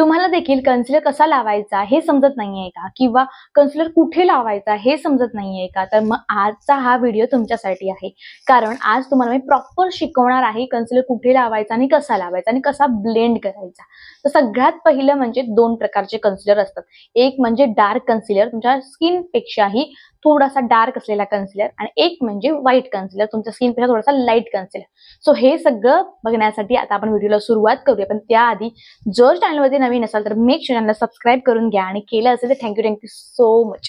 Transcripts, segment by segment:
तुम्हाला देखील कन्सिलर कसा लावायचा हे समजत नाहीये का? किंवा कन्सिलर कुठे लावायचा हे समजत नाहीये का? तर मग आजचा हा व्हिडिओ तुमच्यासाठी आहे. कारण आज तुम्हाला मी प्रॉपर शिकवणार आहे कन्सिलर कुठे लावायचा आणि कसा लावायचा आणि कसा ब्लेंड करायचा. तर सगळ्यात पहिलं म्हणजे दोन प्रकारचे कन्सिलर असतात. एक म्हणजे डार्क कन्सिलर तुमच्या स्किन पेक्षाही थोडासा डार्क असलेला कन्सिलर आणि एक म्हणजे व्हाईट कन्सिलर तुमच्या स्किनपेक्षा थोडासा लाइट कन्सिलर सो हे सगळं बघण्यासाठी आता आपण व्हिडिओला सुरुवात करूया. पण त्याआधी जर चॅनलवरती नवीन असाल तर मेक शुअर चॅनलला सबस्क्राईब करून घ्या आणि केलं असेल तर thank you thank you so much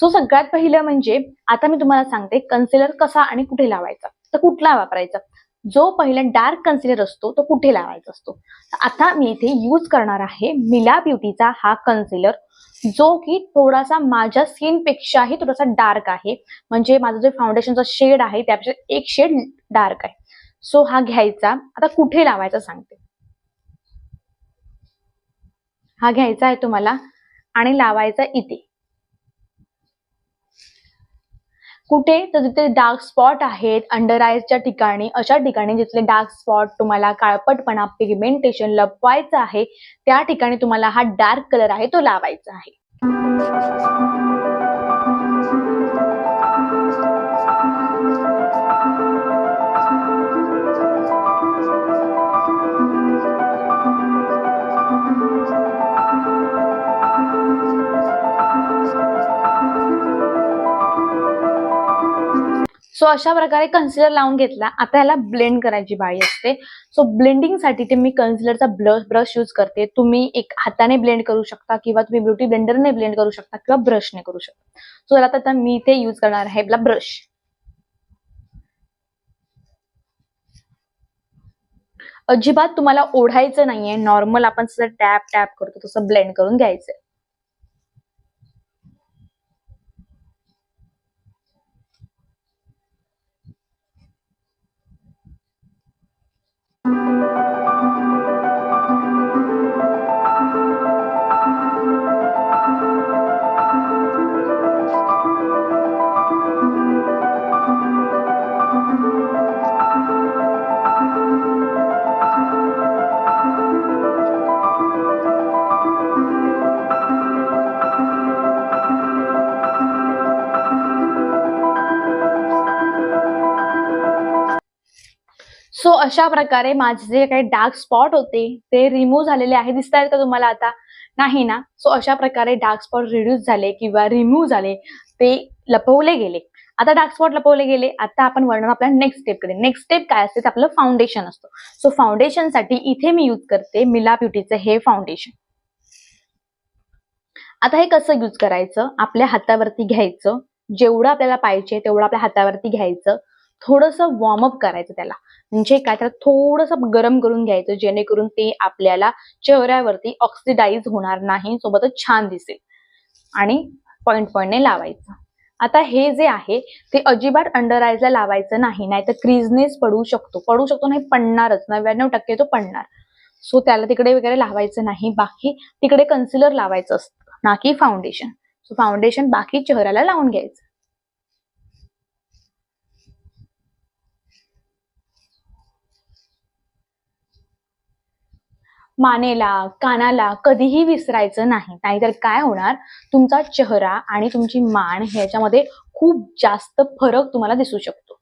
so सगळ्यात पहिलं म्हणजे आता मी तुम्हाला सांगते कन्सिलर कसा आणि कुठे लावायचा. तर कुठला वापरायचा? जो पहिला डार्क कन्सिलर असतो तो कुठे लावायचा असतो? आता मी इथे यूज करणार आहे मिला ब्युटीचा हा कन्सिलर जो की थोडासा माझ्या स्किनपेक्षाही थोडासा डार्क आहे. म्हणजे माझं जो फाउंडेशनचा शेड आहे त्यापेक्षा एक शेड डार्क आहे. सो हा घ्यायचा. आता कुठे लावायचा सांगते. हा घ्यायचा आहे तुम्हाला आणि लावायचा इथे. कुठे? तर जिथे डार्क स्पॉट आहेत अंडर आयजच्या ठिकाणी अशा ठिकाणी जिथले डार्क स्पॉट तुम्हाला काळपटपणा पिगमेंटेशन लपवायचं आहे त्या ठिकाणी तुम्हाला हा डार्क कलर आहे तो लावायचा आहे. सो अशा प्रकारे कन्सिलर लावून घेतला. आता याला ब्लेंड करायची बाळी असते. सो ब्लेंडिंगसाठी ते मी कन्सिलरचा ब्ल ब्रश यूज करते. तुम्ही एक हाताने ब्लेंड करू शकता किंवा तुम्ही ब्युटी ब्लेंडरने ब्लेंड करू शकता किंवा ब्रशने करू शकता. सो याला आता मी ते यूज करणार आहे आपला ब्रश अजिबात तुम्हाला ओढायचं नाहीये. नॉर्मल आपण टॅप टॅप करतो तसं ब्लेंड करून घ्यायचंय. अशा प्रकारे माझे जे काही डार्क स्पॉट होते ते रिमूव्ह झालेले आहे दिसत आहेत का तुम्हाला आता? नाही ना. सो अशा प्रकारे डार्क स्पॉट रिड्यूस झाले किंवा रिमूव्ह झाले ते लपवले गेले. आता डार्क स्पॉट लपवले गेले आता आपण वळणार आपल्या नेक्स्ट स्टेपकडे नेक्स्ट स्टेप काय असते? ते आपलं फाउंडेशन असतं. सो फाउंडेशनसाठी इथे मी यूज करते मिला ब्युटीचं हे फाउंडेशन आता हे कसं यूज करायचं? आपल्या हातावरती घ्यायचं. जेवढं आपल्याला पाहिजे तेवढं आपल्या हातावरती घ्यायचं. थोडंसं वॉर्मअप करायचं त्याला. म्हणजे काय तर थोडंसं गरम करून घ्यायचं जेणेकरून ते आपल्याला चेहऱ्यावरती ऑक्सिडाईज होणार नाही सोबतच छान दिसेल. आणि पॉइंट पॉइंटने लावायचं. आता हे जे आहे ते अजिबात अंडर आयजला लावायचं नाही नाहीतर क्रीजनेस पडू शकतो. पडू शकतो नाही पडणारच. नव्याण्णव टक्के तो पडणार. सो त्याला तिकडे वगैरे लावायचं नाही. बाकी तिकडे कन्सिलर लावायचं असतं ना की फाउंडेशन सो फाउंडेशन बाकी चेहऱ्याला लावून घ्यायचं. मानेला कानाला कधीही विसरायचं नाही. नाहीतर काय होणार? तुमचा चेहरा आणि तुमची मान ह्याच्यामध्ये खूप जास्त फरक तुम्हाला दिसू शकतो.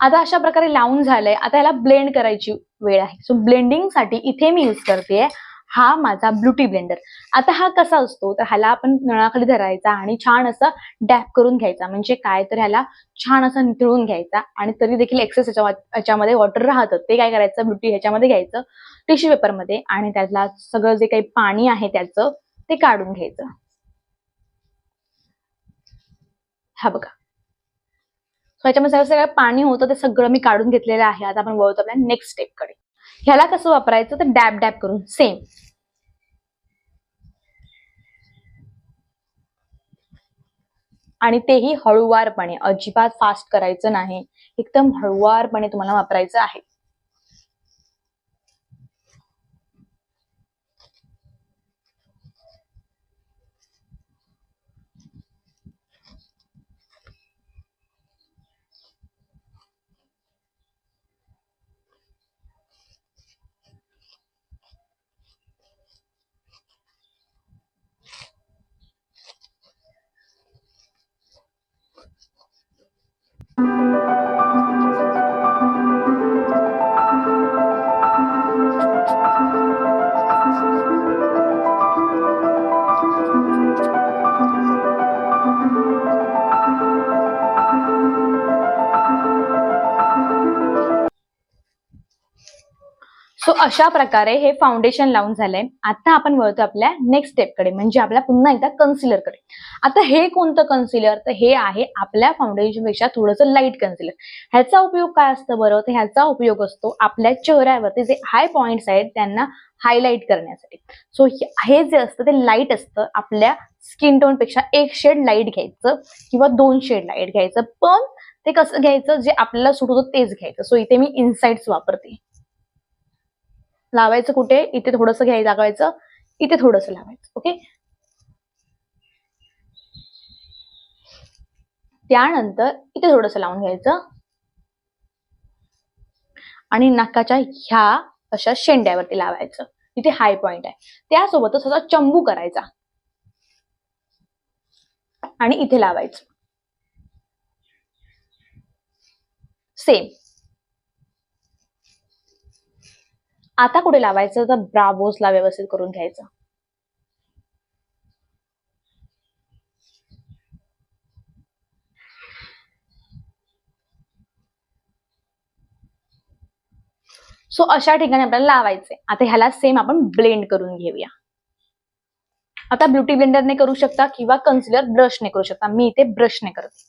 आता अशा प्रकारे लावून झालंय. आता याला ब्लेंड करायची वेळ आहे. सो ब्लेंडिंगसाठी इथे मी यूज करते हा माझा ब्लुटी ब्लेंडर. आता हा कसा असतो? तर ह्याला आपण नळाखाली धरायचा आणि छान असं डॅप करून घ्यायचा. म्हणजे काय? तर ह्याला छान असं निथळून घ्यायचा आणि तरी देखील एक्सेस ह्याच्यामध्ये वॉटर राहतं. ते काय करायचं? ब्लुटी ह्याच्यामध्ये घ्यायचं टिश्यू पेपरमध्ये आणि त्यातला सगळं जे काही पाणी आहे त्याचं ते काढून घ्यायचं. हा बघा. ह्याच्यामध्ये सगळं सगळं पाणी होतं ते सगळं मी काढून घेतलेलं आहे. आता आपण वळतो आपल्या नेक्स्ट स्टेपकडे ह्याला कसं वापरायचं? तर डॅप डॅप करून. सेम आणि तेही हळुवारपणे. अजिबात फास्ट करायचं नाही. एकदम हळुवारपणे तुम्हाला वापरायचं आहे. अशा प्रकारे हे फाउंडेशन लावून झालंय. आता आपण वळतो आपल्या नेक्स्ट स्टेपकडे म्हणजे आपल्या पुन्हा एकदा कन्सिलरकडे आता हे कोणतं कन्सिलर तर हे आहे आपल्या फाउंडेशनपेक्षा थोडंसं लाइट कन्सिलर ह्याचा उपयोग काय असतं बरं? तर ह्याचा उपयोग असतो आपल्या चेहऱ्यावरती जे हाय पॉइंट्स आहेत त्यांना हायलाईट करण्यासाठी. सो हे जे असतं ते लाइट असतं. आपल्या स्किन टोनपेक्षा एक शेड लाइट घ्यायचं किंवा दोन शेड लाइट घ्यायचं. पण ते कसं घ्यायचं? जे आपल्याला सुट होतं तेच घ्यायचं. सो इथे मी इन्साइट्स वापरते. लावायचं कुठे? इथे थोडंसं घ्यायला लागायचं. इथे थोडंसं लावायचं ओके? त्यानंतर इथे थोडंसं लावून घ्यायचं. आणि नाकाच्या ह्या अशा शेंड्यावरती लावायचं. इथे हाय पॉइंट आहे. त्यासोबतच असा चंबू करायचा. आणि इथे लावायचं. सेम आता कुठे लावायचं? तर ब्राबोसला व्यवस्थित करून घ्यायचं. सो अशा ठिकाणी आपल्याला लावायचे आता ह्याला सेम आपण ब्लेंड करून घेऊया. आता ब्युटी ब्लेंडरने करू शकता किंवा कन्सिलर ब्रशने करू शकता. मी इथे ब्रशने करते.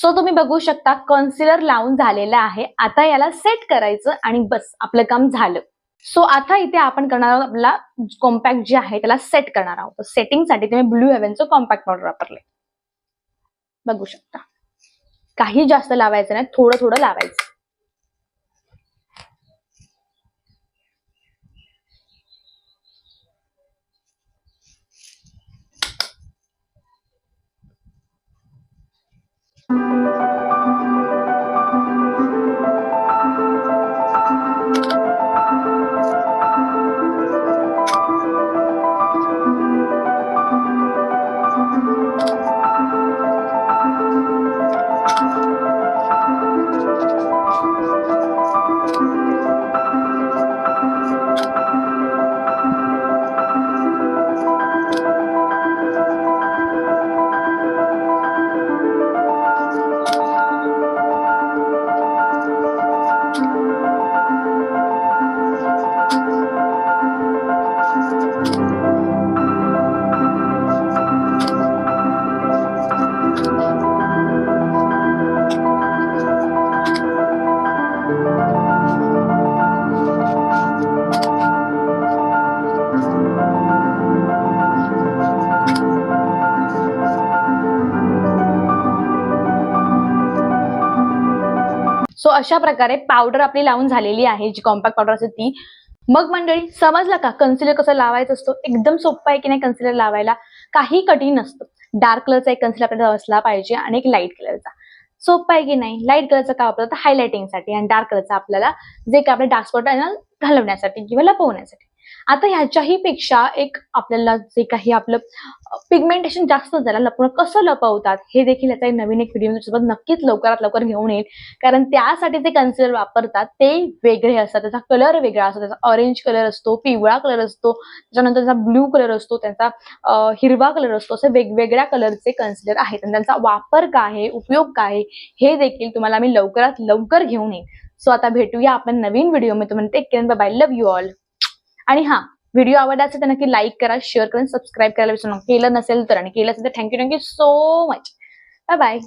सो तुम्ही बघू शकता कन्सिलर लावून झालेलं आहे. आता याला सेट करायचं आणि बस आपलं काम झालं. सो आता इथे आपण करणार आहोत आपला कॉम्पॅक्ट जे आहे त्याला सेट करणार आहोत. सेटिंगसाठी तुम्ही ब्लू हेव्हनचं कॉम्पॅक्ट पावडर वापरले बघू शकता. काही जास्त लावायचं नाही थोडं थोडं लावायचं. सो अशा प्रकारे पावडर आपली लावून झालेली आहे जी कॉम्पॅक्ट पावडर असते ती. मग मंडळी समजला का? कन्सिलर कसं लावायचं असतो? एकदम सोपं आहे की नाही कन्सिलर लावायला? काही कठीण नसतं. डार्क कलरचा एक कन्सिलर आपल्याला असला पाहिजे आणि एक लाइट कलरचा सोपं आहे की नाही? लाइट कलरचा का वापरतो हायलायटिंगसाठी आणि डार्क कलरचा आपल्याला जे काय आपले डार्क स्पॉट आहे ना घालवण्यासाठी किंवा लपवण्यासाठी. आता ह्याच्याही पेक्षा एक आपल्याला जे काही आपलं पिगमेंटेशन जास्त झालं लपवणं कसं लपवतात हे देखील याचा एक नवीन एक व्हिडिओ सोबत नक्कीच लवकरात लवकर घेऊन येईल. कारण त्यासाठी ते कन्सिलर वापरतात ते वेगळे असतात. त्याचा कलर वेगळा असतो. त्याचा ऑरेंज कलर असतो पिवळा कलर असतो त्याच्यानंतर त्याचा ब्ल्यू कलर असतो त्यांचा हिरवा कलर असतो. असे वेगवेगळ्या कलरचे कन्सिलर आहेत. आणि त्यांचा वापर काय आहे उपयोग काय आहे हे देखील तुम्हाला मी लवकरात लवकर घेऊन येईन सो आता भेटूया आपण नवीन व्हिडिओ मी तुम्हाला take care bye love you all आणि हा व्हिडिओ आवडला असेल तर नक्की लाईक करा शेअर करा सबस्क्राईब करायला विसरू नका. केलं नसेल तर आणि केलं असेल तर thank you thank you so much bye bye